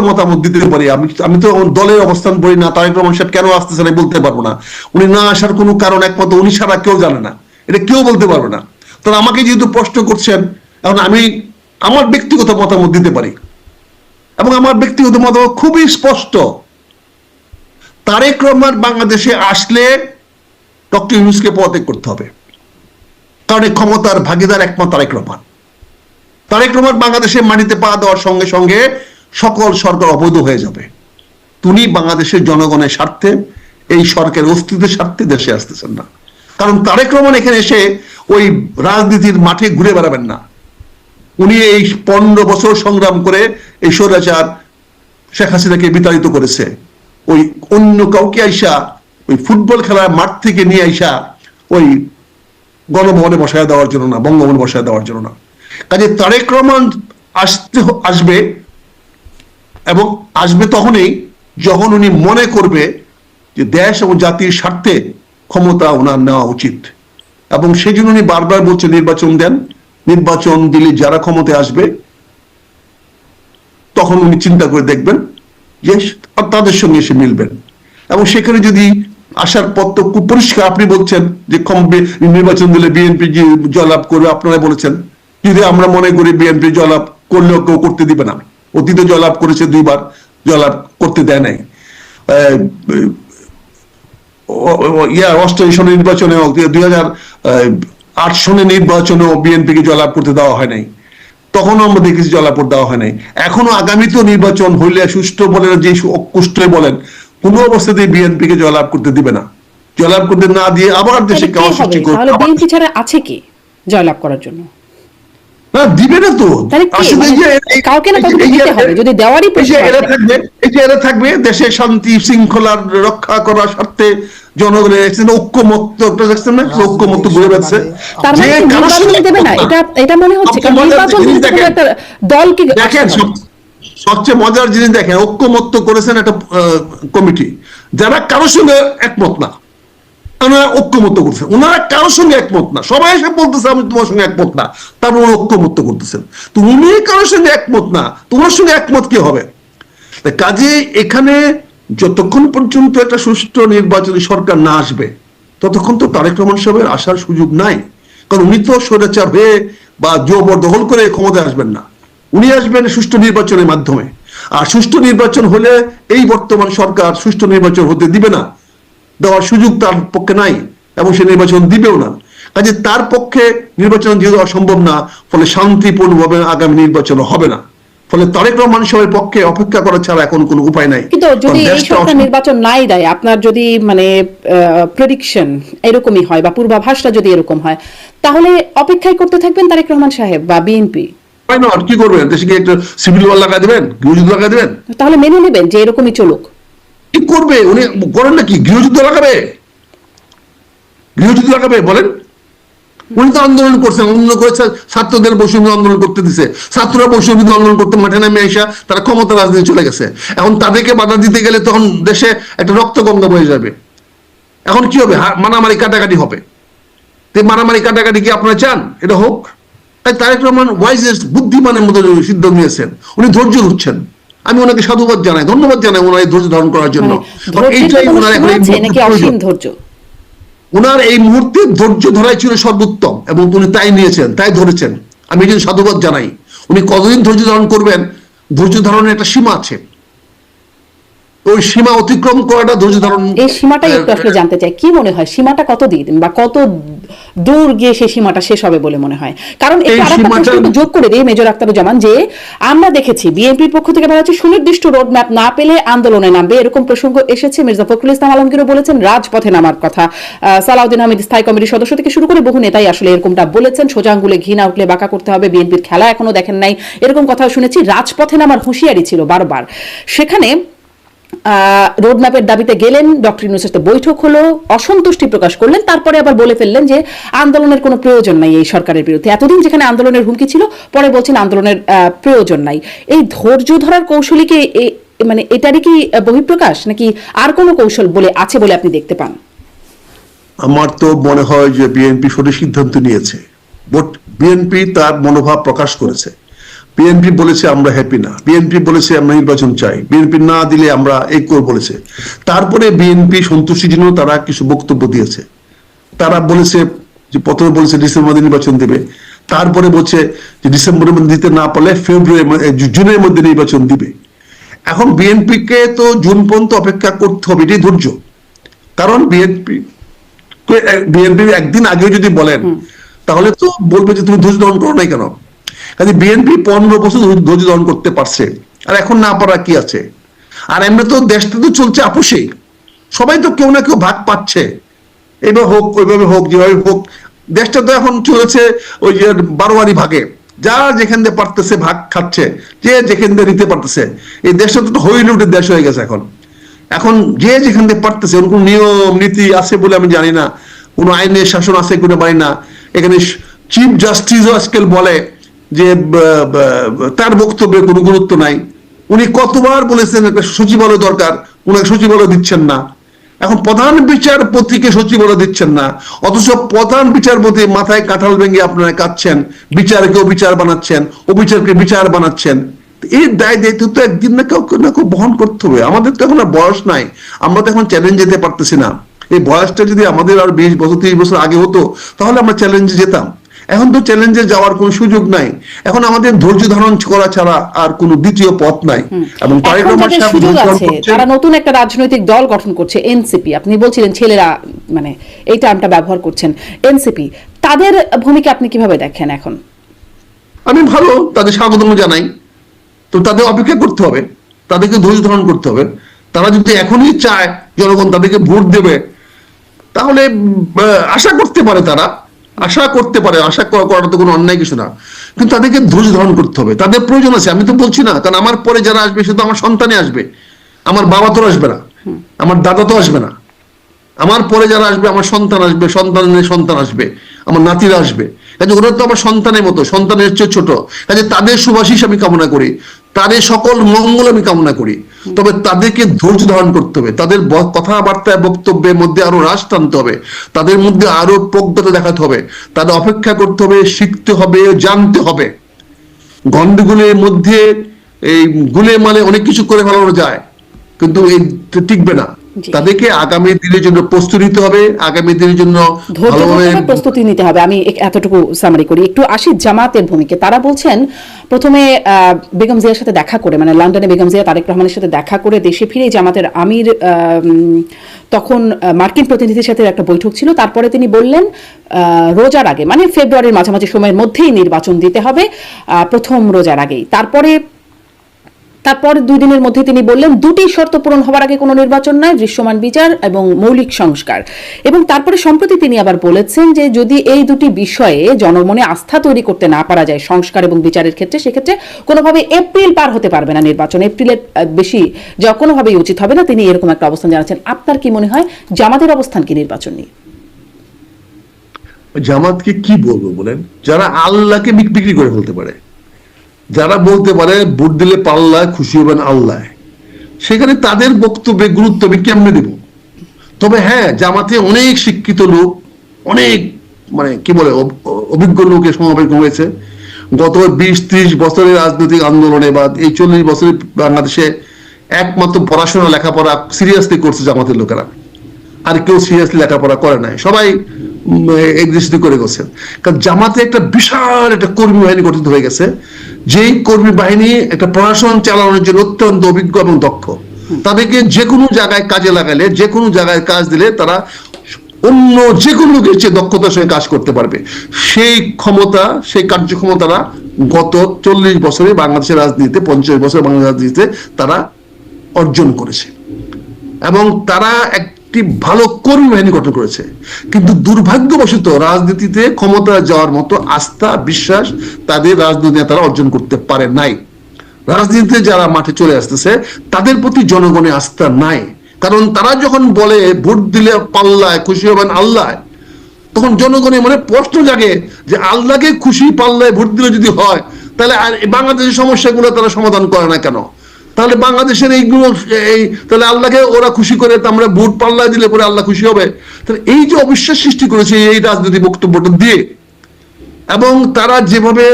মতামত দিতে পারি। আমি আমি তো দলের অবস্থান বলি না, তারেক রহমান সাহেব কেন আসতেছে না বলতে পারব না। উনি না আসার কোনো কারণ একমাত্র উনি ছাড়া কেউ জানে না। এটা কেউ বলতে পারবে না। তো আমাকে যেহেতু প্রশ্ন করছেন, এখন আমি আমার ব্যক্তিগত মতামত দিতে পারি। এবং আমার ব্যক্তিগত মতামত খুবই স্পষ্ট। তারেক রহমান বাংলাদেশে আসলে ডক্টর ইউনুসকে পদত্যাগ করতে হবে। কারণ ক্ষমতার ভাগিদার একমাত্র তারেক রহমান। তারেক রহমান বাংলাদেশে মাটিতে পা দেওয়ার সঙ্গে সঙ্গে সকল সরকার অবৈধ হয়ে যাবে। তিনি বাংলাদেশের জনগণের স্বার্থে এই সরকারের অস্তিত্বের স্বার্থে দেশে আসতেছেন না। কারণ তারেক রহমান এখানে এসে ওই রাজনীতির মাঠে ঘুরে বেড়াবেন না। উনি এই পনেরো বছর সংগ্রাম করে এই স্বৈরাচার শেখ হাসিনাকে বিতাড়িত করেছে। ওই অন্য কাউকে আইসা, ওই ফুটবল খেলার মাঠ থেকে নিয়ে আইসা ওই গণভবনে বসায় দেওয়ার জন্য না, বঙ্গভবনে বসায় দেওয়ার জন্য না। কাজে তারেক রহমান আসতে আসবে এবং আসবে তখনই যখন উনি মনে করবে যে দেশ এবং জাতির স্বার্থে ক্ষমতা ওনার নেওয়া উচিত। এবং সেই জন্য উনি বারবার বলছে নির্বাচন দেন। নির্বাচন দিলে যারা ক্ষমতায় আসবে, তখন উনি চিন্তা করে দেখবেন যে তাদের সঙ্গে এসে মিলবেন। এবং সেখানে যদি আসার পথ তো খুব পরিষ্কার। আপনি বলছেন যে নির্বাচন দিলে বিএনপি জয়লাভ করবে, আপনারা বলেছেন। যদি আমরা মনে করি বিএনপি জয়লাভ করলেও কেউ করতে দিবে না। অতীতে জয়লাভ করেছে দুইবার জয়লাভ করতে দেয় নাই। ইয়া অষ্টম সনের নির্বাচনে দুই হাজার আট সনের নির্বাচনেও বিএনপিকে জয়লাভ করতে দেওয়া হয় নাই। তখনও আমরা দেখেছি দেওয়া হয় নাই। এখনও আগামীতেও নির্বাচন হইলে সুষ্ঠু বলেন যে কুষ্ঠই বলেন কোনো অবস্থাতেই বিএনপিকে জয়লাভ করতে দিবে না। জয়লাভ করতে না দিয়ে আবার দেশে কেমন সৃষ্টি করবে বিএনপি ছাড়া আছে কি জয়লাভ করার জন্য? না দিবে না তো। তাহলে কি? আসলে মানে কাউকে না কাউকে দিতে হবে, যদি দেওয়ারই এরা থাকবে এই যে এরা থাকবে দেশে শান্তি শৃঙ্খলার রক্ষা করার স্বার্থে জনগণের একটা ঐক্যমত্য একটা দেখছেন না? ঐক্যমত্য ঘুরে বেড়াচ্ছে। তার মানে যে নির্বাচন দেবে না? এটা এটা মনে হচ্ছে কারণ সবচেয়ে মজার নির্বাচন। একটা দলকে দেখেন সবচেয়ে মজার জিনিস দেখেন ঐক্যমত্য করেছেন একটা আহ, কমিটি। যারা কারোর সঙ্গে একমত না। ওনারা ঐক্যমত্য করছেন ওনারা কারোর সঙ্গে একমত না। সবাই এসে বলতেছে, আমি তোমার সঙ্গে একমত না। তারপর ওরা ঐক্যমত্য করতেছেন তো উনি কারোর সঙ্গে একমত না, তোমার সঙ্গে একমত কি হবে? কাজে এখানে যতক্ষণ পর্যন্ত একটা সুষ্ঠু নির্বাচনী সরকার না আসবে, ততক্ষণ তো তারেক রহমান সাহেবের আসার সুযোগ নাই। কারণ উনি তো স্বৈরাচার হয়ে বা জবরদখল করে ক্ষমতায় আসবেন না। উনি আসবেন সুষ্ঠু নির্বাচনের মাধ্যমে। আর সুষ্ঠু নির্বাচন হলে এই বর্তমান সরকার সুষ্ঠু নির্বাচন হতে দিবে না। দেওয়ার সুযোগ তার পক্ষে নাই এবং সে নির্বাচন দিবেও না। কাজে তার পক্ষে নির্বাচন দিয়ে দেওয়া সম্ভব না ফলে শান্তিপূর্ণভাবে আগামী নির্বাচন হবে না। ফলে তারেক রহমান সাহেবের পক্ষে অপেক্ষা করা ছাড়া এখন কোনো উপায় নাই। কিন্তু যদি এই সরকার নির্বাচন নাই দেয় আপনার যদি মানে প্রেডিকশন এরকমই হয় বা পূর্বাভাসটা যদি এরকম হয় তাহলে অপেক্ষায় করতে থাকবেন তারেক রহমান সাহেব বা বিএনপি? কি করবেন? দেশে কি একটা সিভিল ওয়ার লাগা দেবেন? লাগা দেবেন? তাহলে মেনে নেবেন যে এরকমই চলুক। করবে? উনি করেন নাকি? গৃহযুদ্ধ লাগাবে? গৃহযুদ্ধ লাগাবে, বলেন। উনি তো আন্দোলন করছেন আন্দোলন করেছে ছাত্রদের বৈষম্য আন্দোলন করতে দিছে। ছাত্ররা বৈষম্য আন্দোলন করতে মাঠে নামে এসে তারা ক্ষমতা রাজনীতি চলে গেছে। এখন তাদেরকে বাধা দিতে গেলে তখন দেশে একটা রক্ত রক্তগঙ্গা বয়ে যাবে। এখন কি হবে? মারামারি কাটাকাটি হবে। তো মারামারি কাটাকাটি কি আপনারা চান? এটা হোক। তাই তারেক রহমান ওয়াইজেস্ট বুদ্ধিমানের মতো সিদ্ধান্ত নিয়েছেন, উনি ধৈর্য ধরছেন। আমি ওনাকে সাধুবাদ জানাই ধন্যবাদ জানাই ওনার এই ধৈর্য ধারণ করার জন্য। মানে এইটাই ওনার এখন ধৈর্য? ওনার এই মুহূর্তে ধৈর্য ধরাই ছিল সর্বোত্তম এবং উনি তাই নিয়েছেন তাই ধরেছেন। আমি এই সাধুবাদ জানাই। উনি কতদিন ধৈর্য ধারণ করবেন? ধৈর্য ধারণের একটা সীমা আছে। ওই সীমা অতিক্রম করাটা ধৈর্য ধারণ এই সীমাটাই একটু আসলে জানতে চাই। কি মনে হয়? সীমাটা কত দিন বা কত দূর গিয়ে সেই সীমাটা শেষ হবে বলে মনে হয়? কারণ এই সীমাটা- যোগ করে দিই মেজর আক্তারুজ্জামান যে আমরা দেখেছি বিএনপির পক্ষ থেকে বলা হচ্ছে সুনির্দিষ্ট রোড ম্যাপ না পেলে আন্দোলনে নামবে। এরকম প্রসঙ্গ এসেছে মির্জা ফখরুল ইসলাম আলমগীরও বলেছেন রাজপথে নামার কথা। সালাউদ্দিন আহমেদ স্থায়ী কমিটির সদস্য থেকে শুরু করে বহু নেতাই আসলে এরকমটা বলেছেন। সোজা আঙ্গুলে ঘি না উঠলে বাঁকা করতে হবে বিএনপির খেলা এখনও দেখেন নাই। এরকম কথা শুনেছি রাজপথে নামার হুঁশিয়ারি ছিল বারবার। সেখানে রোডম্যাপের দাবিতে গেলেন, ডক্টর ইউনুসের সাথে বৈঠক হলো, অসন্তুষ্টি প্রকাশ করলেন, তারপরে আবার বলে ফেললেন যে আন্দোলনের কোনো প্রয়োজন নাই এই সরকারের বিরুদ্ধে। এতদিন যেখানে আন্দোলনের হুমকি ছিল, পরে বলছেন আন্দোলনের প্রয়োজন নাই। এই ধৈর্য ধরার কৌশলীকে মানে এটারই কি বহিঃপ্রকাশ? নাকি আর কোনো কৌশল বলে, আছে বলে আপনি দেখতে পান? আমার তো মনে হয় যে বিএনপি সঠিক সিদ্ধান্ত নিয়েছে। বিএনপি তার মনোভাব প্রকাশ করেছে। বিএনপি বলেছে আমরা হ্যাপি না। বিএনপি বলেছে আমরা নির্বাচন চাই। বিএনপি না দিলে আমরা এই কর বলেছে। তারপরে বিএনপি সন্তুষ্টির জন্য তারা কিছু বক্তব্য দিয়েছে। তারা বলেছে যে প্রথমে বলেছে ডিসেম্বর মাসে নির্বাচন দেবে। তারপরে বলছে যে ডিসেম্বরের মধ্যে দিতে না পারলে ফেব্রুয়ারি জুনের মধ্যে নির্বাচন দিবে। এখন বিএনপি কে তো জুন পর্যন্ত অপেক্ষা করতে হবে এটাই ধৈর্য। কারণ বিএনপি বিএনপি একদিন আগেও যদি বলেন তাহলে তো বলবে যে তুমি ধৈর্য ধারণ করো নাই কেন? কাজে বিএনপি পনেরো বছর ধরে ধৈর্য ধারণ করতে পারছে। আর এখন না পারা কি আছে? আর এমনি তো দেশটা তো চলছে আপোষেই। সবাই তো কেউ না কেউ ভাগ পাচ্ছে। এইভাবে হোক, ওইভাবে হোক, যেভাবে হোক, দেশটা তো এখন চলেছে ওই যে বারোয়ারি ভাগে। যা যেখান দিয়ে পারতেছে ভাগ খাচ্ছে, যে যেখান দিয়ে নিতে পারতেছে। এই দেশটা তো হইলুটের দেশ হয়ে গেছে এখন। এখন যে যেখান দিয়ে পারতেছে ওর কোনো নিয়ম, নীতি আছে বলে আমি জানি না। কোনো আইনের শাসন আছে কোনো পারি না। এখানে চিফ জাস্টিসও আজকাল বলে যে তার বক্তব্যে কোনো গুরুত্ব নাই। উনি কতবার বলেছেন, একটা সচিবালয় দরকার, উনাকে সচিবালয় দিচ্ছেন না। এখন প্রধান বিচারপতিকে সচিবালয় দিচ্ছেন না। অথচ প্রধান বিচারপতি মাথায় কাঁঠাল ভেঙে আপনারা কাঁদছেন। বিচারকে বিচার বানাচ্ছেন অবিচারকে বিচার বানাচ্ছেন। এই দায় দায়িত্ব তো একদিন না কেউ না কেউ বহন করতে হবে। আমাদের তো এখন আর বয়স নাই। আমরা তো এখন চ্যালেঞ্জ যেতে পারতেছি না। এই বয়সটা যদি আমাদের আর বিশ বছর, তিরিশ বছর আগে হতো, তাহলে আমরা চ্যালেঞ্জে যেতাম। এখন তো চ্যালেঞ্জে যাওয়ার কোনো সুযোগ নাই। এখন আমাদের ধৈর্য ধারণ করা ছাড়া আর কোনো দ্বিতীয় পথ নাই। এবং তারেক রহমান। তারা নতুন একটা রাজনৈতিক দল গঠন করছে এনসিপি। আপনি বলছিলেন ছেলেরা মানে এই টার্মটা ব্যবহার করছেন। এনসিপি তাদের ভূমিকা আপনি কীভাবে দেখেন এখন? আমি ভালো তাদের স্বাগতম জানাই। তো তাদের অপেক্ষা করতে হবে। তাদেরকে ধৈর্য ধারণ করতে হবে। তারা যদি এখনই চায় জনগণ তাদেরকে ভোট দেবে তাহলে আশা করতে পারে তারা। আশা করতে পারে, আশা করা- তো কোনো অন্যায় কিছু না। কিন্তু তাদেরকে ধৈর্য ধারণ করতে হবে। তাদের প্রয়োজন আছে। আমি তো বলছি না, কারণ আমার পরে যারা আসবে, সে তো আমার সন্তানে আসবে। আমার বাবা তো আসবে না। আমার দাদা তো আসবে না। আমার পরে যারা আসবে, আমার সন্তান আসবে, সন্তানের সন্তান আসবে, আমার নাতিরা আসবে। কাজে ওরা তো আমার সন্তানের মতো, সন্তানের চেয়ে ছোট। কাজে তাদের সুবাসিস আমি কামনা করি। তাদের সকল মঙ্গল আমি কামনা করি। তবে তাদেরকে ধৈর্য ধারণ করতে হবে। তাদের কথাবার্তায় বক্তব্যের মধ্যে আরও হ্রাস টানতে হবে। তাদের মধ্যে আরও প্রজ্ঞতা দেখাতে হবে। তাদের অপেক্ষা করতে হবে, শিখতে হবে, জানতে হবে। গন্ডগুলের মধ্যে এই গুলে মালে অনেক কিছু করে ফেলানো যায়, কিন্তু এই টিকবে না। তাদেরকে আগামী দিনের জন্য প্রস্তুতি নিতে হবে আগামী দিনের জন্য প্রস্তুতি নিতে হবে। আমি এতটুকু সামারি করি। একটু আসি জামাতের ভূমিকা। তারা বলছেন প্রথমে বেগম জিয়ার সাথে দেখা করে মানে লন্ডনে বেগম জিয়া তারেক রহমানের সাথে দেখা করে দেশে ফিরে জামাতের আমির তখন মার্কিন প্রতিনিধির সাথে একটা বৈঠক ছিল। তারপরে তিনি বললেন আহ, রোজার আগে মানে ফেব্রুয়ারির মাঝামাঝি সময়ের মধ্যেই নির্বাচন দিতে হবে আহ, প্রথম রোজার আগেই। তারপরে তারপর দুই দিনের মধ্যে তিনি বললেন, দুটি শর্ত পূরণ হওয়ার আগে কোনো নির্বাচন নয়, দৃশ্যমান বিচার এবং মৌলিক সংস্কার। এবং তারপরে সম্প্রতি তিনি আবার বলেছেন যে, যদি এই দুটি বিষয়ে জনমনে আস্থা তৈরি করতে না পারা যায় সংস্কার এবং বিচারের ক্ষেত্রে, সেক্ষেত্রে কোনোভাবে এপ্রিল পার হতে পারবে না নির্বাচন। এপ্রিলের বেশি যা, কোনোভাবেই উচিত হবে না। তিনি এরকম একটা অবস্থান জানাচ্ছেন। আপনার কি মনে হয়, জামাতের অবস্থান কি নির্বাচন নিয়ে? জামাতকে কি বলব বলেন? যারা আল্লাহকে বিক্রি করে ফেলতে পারে। যারা বলতে পারে, ভোট দিলে পাল্লা খুশি হবেন আল্লাহ সেখানে তাদের বক্তব্যে গুরুত্ব আমি কেমনে দেব? তবে হ্যাঁ জামাতে অনেক শিক্ষিত লোক, অনেক মানে কি বলে অভিজ্ঞ লোকের সমাবেশ হয়েছে। গত বিশ ত্রিশ বছরের রাজনৈতিক আন্দোলনে বা এই চল্লিশ বছরের বাংলাদেশে একমাত্র পড়াশোনা, লেখাপড়া সিরিয়াসলি করছে জামাতের লোকেরা। আর কেউ সিরিয়াসলি লেখাপড়া করে নাই। সবাই এক্সিস্ট করে গেছেন কারণ জামাতে একটা বিশাল একটা কর্মী বাহিনী গঠিত হয়ে গেছে। যেই কর্মী বাহিনী একটা প্রশাসন চালানোর জন্য অত্যন্ত অভিজ্ঞ এবং দক্ষ। তাদেরকে যে কোনো জায়গায় কাজে লাগালে যে কোনো জায়গায় কাজ দিলে তারা অন্য যে কোনো লোকের চেয়ে দক্ষতার সঙ্গে কাজ করতে পারবে। সেই ক্ষমতা সেই কার্যক্ষমতারা গত চল্লিশ বছরে বাংলাদেশের রাজনীতিতে পঞ্চাশ বছর বাংলাদেশ রাজনীতিতে তারা অর্জন করেছে। এবং তারা একটি ভালো কর্মী বাহিনী গঠন করেছে। কিন্তু দুর্ভাগ্যবশত রাজনীতিতে ক্ষমতা যাওয়ার মতো আস্থা, বিশ্বাস তাদের রাজনৈতিক নেতারা অর্জন করতে পারে নাই। রাজনীতিতে যারা মাঠে চলে আসতেছে, তাদের প্রতি জনগণের আস্থা নাই। কারণ তারা যখন বলে, ভোট দিলে পাল্লায় খুশি হবেন আল্লাহ, তখন জনগণের মনে প্রশ্ন জাগে যে, আল্লাহকে খুশি পাল্লায় ভোট দিলে যদি হয়, তাহলে আর বাংলাদেশের সমস্যাগুলো তারা সমাধান করে না কেন? তাহলে বাংলাদেশের এইগুলো এই, তাহলে আল্লাহকে ওরা খুশি করে, তো আমরা ভোট পাল্লায় দিলে পরে আল্লাহ খুশি হবে। তাহলে এই যে অবিশ্বাস সৃষ্টি করেছে এই রাজনীতি বক্তব্যটা দিয়ে, এবং তারা যেভাবে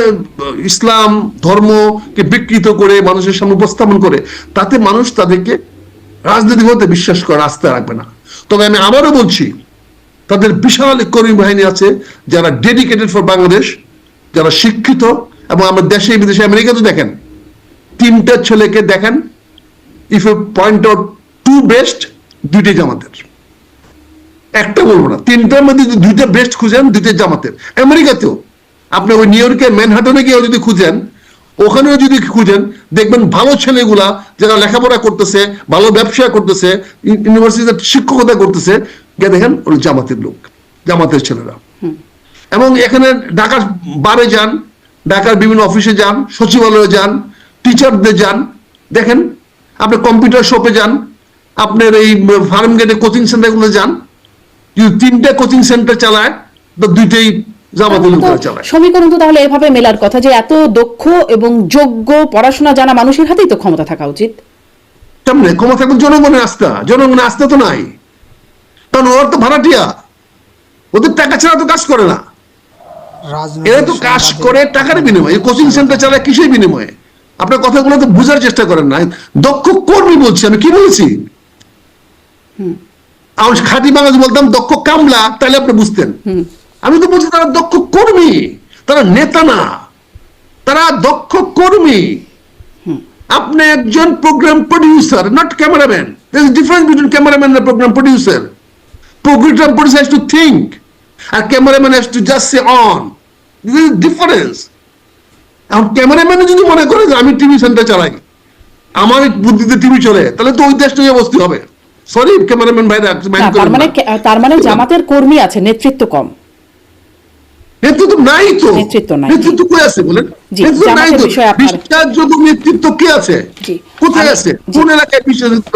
ইসলাম, ধর্মকে বিকৃত করে মানুষের সামনে উপস্থাপন করে, তাতে মানুষ তাদেরকে রাজনীতি হতে বিশ্বাস করে আস্থা রাখবে না। তবে আমি আবারও বলছি, তাদের বিশাল কর্মী বাহিনী আছে যারা ডেডিকেটেড ফর বাংলাদেশ যারা শিক্ষিত, এবং আমার দেশে বিদেশে আমেরিকাতে দেখেন। তিনটা ছেলেকে দেখেন if you point out two best দুইটাই জামাতের। একটা বলব না তিনটার মধ্যে যদি দুইটা বেস্ট খুঁজেন দুইটা জামাতের। আমেরিকাতেও। আপনি ওই নিউ ইয়র্কে ম্যানহাটনে গিয়ে যদি খুঁজেন ওখানেও যদি খুঁজেন দেখবেন ভালো ছেলেগুলা যারা লেখাপড়া করতেছে ভালো ব্যবসা করতেছে ইউনিভার্সিটিতে শিক্ষকতা করতেছে গিয়ে দেখেন ওই জামাতের লোক জামাতের ছেলেরা। এবং এখানে ঢাকার বারে যান ঢাকার বিভিন্ন অফিসে যান সচিবালয়ে যান টিচারদের যান দেখেন আপনি কম্পিউটার শপে যান আপনার এই ফার্ম গেটে কোচিং সেন্টারগুলো যান যদি তিনটা কোচিং সেন্টার চালায় তো দুইটাই সমীকরণ তো তাহলে এভাবে মেলার কথা যে এত দক্ষ এবং যোগ্য পড়াশোনা জানা মানুষের হাতেই তো ক্ষমতা থাকা উচিত। কেমনে ক্ষমতা থাকবে জনগণের আস্থা জনগণের আস্থা তো নাই। কারণ ওরা তো ভাড়াটিয়া। ওদের টাকা ছাড়া তো কাজ করে না। এরা তো কাজ করে টাকার বিনিময়ে কোচিং সেন্টার চালায় কিসের বিনিময়ে? আপনার কথাগুলো তো বোঝার চেষ্টা করেন নাই দক্ষ কর্মী বলছি আমি কি বলছি? আমি বাংলাদেশ বলতাম দক্ষ কামলা তাহলে আপনি বুঝতেন। আমি তো বলছি তারা দক্ষ কর্মী তারা নেতা না। তারা দক্ষ কর্মী। আপনি একজন program producer not cameraman difference between cameraman program producer program producer to think R cameraman has to just on difference এখন ক্যামেরাম্যান যদি মনে করে যে আমি টিভি সেন্টার চালাই আমার বুদ্ধিতে টিভি চলে তাহলে তো ওই দেশ নিয়ে বসতে হবে। সরি ক্যামেরাম্যান ভাইরা না তার মানে তার মানে জামাতের কর্মী আছে নেতৃত্ব কম। নেতৃত্ব নাই তো। নেতৃত্ব নাই। নেতৃত্ব কে আছে বলেন? নেতৃত্ব নাই তো। বিশ্বাসযোগ্য নেতৃত্ব কে আছে? কোথায় আছে। কোন এলাকায়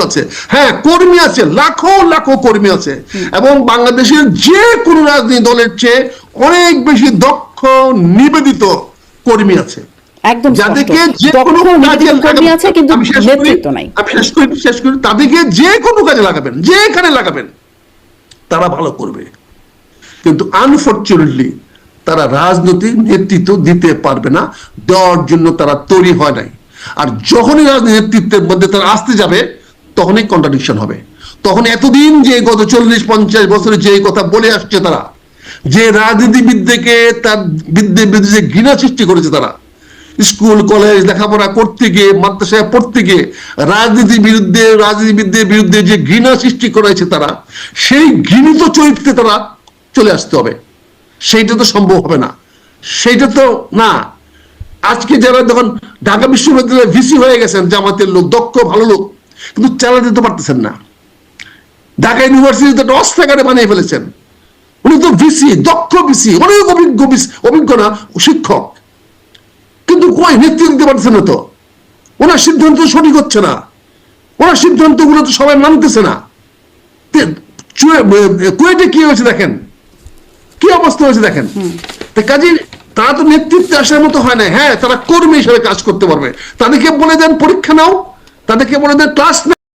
আছে? হ্যাঁ কর্মী আছে লাখো লাখো কর্মী আছে। এবং বাংলাদেশের যে কোনো রাজনৈতিক দলের চেয়ে অনেক বেশি দক্ষ নিবেদিত কর্মী আছে। একদম যাদেরকে যে কোনো কাজে কর্মী আছে কিন্তু আমি শেষ করি, নেতৃত্ব নাই। আমি শেষ করি শেষ করি তাদেরকে যে কোনো কাজে লাগাবেন যেখানে লাগাবেন তারা ভালো করবে। কিন্তু আনফর্চুনেটলি তারা রাজনৈতিক নেতৃত্ব দিতে পারবে না দেওয়ার জন্য তারা তৈরি হয় নাই। আর যখনই রাজনৈতিক নেতৃত্বের মধ্যে তারা আসতে যাবে তখনই কন্ট্রাডিকশন হবে। তখন এতদিন যে গত চল্লিশ পঞ্চাশ বছরে যে কথা বলে আসছে তারা যে রাজনীতিবিদদেরকে তার বিদ্যে ঘৃণা সৃষ্টি করেছে তারা। স্কুল, কলেজ, লেখাপড়া করতে গিয়ে, মাদ্রাসায় পড়তে গিয়ে রাজনীতির বিরুদ্ধে, রাজনীতিবিদদের বিরুদ্ধে যে ঘৃণা সৃষ্টি করেছে তারা, সেই ঘৃণিত চরিত্রে তারা চলে আসতে হবে। সেইটা তো সম্ভব হবে না। সেইটা তো না। আজকে যারা যখন ঢাকা বিশ্ববিদ্যালয়ে ভিসি হয়ে গেছেন, জামাতের লোক, দক্ষ, ভালো লোক, কিন্তু চালাতে তো পারতেছেন না। ঢাকা ইউনিভার্সিটিতে একটা অস্ত্রাগারে বানিয়ে ফেলেছেন। উনি তো ভিসি দক্ষ ভিসি অনেক অভিজ্ঞ অভিজ্ঞ না শিক্ষক। কিন্তু কই নেতৃত্ব দিতে পারছে না তো? ওনার সিদ্ধান্ত সঠিক হচ্ছে না। ওনার সিদ্ধান্তগুলো তো সবাই মানতেছে না। কুয়েটে কি হয়েছে দেখেন? কি অবস্থা হয়েছে দেখেন? তো কাজে তারা তো নেতৃত্বে আসার মতো হয় না হ্যাঁ তারা কর্মী হিসেবে কাজ করতে পারবে। তাদেরকে বলে দেন পরীক্ষা নাও তাদেরকে বলে দেন ক্লাস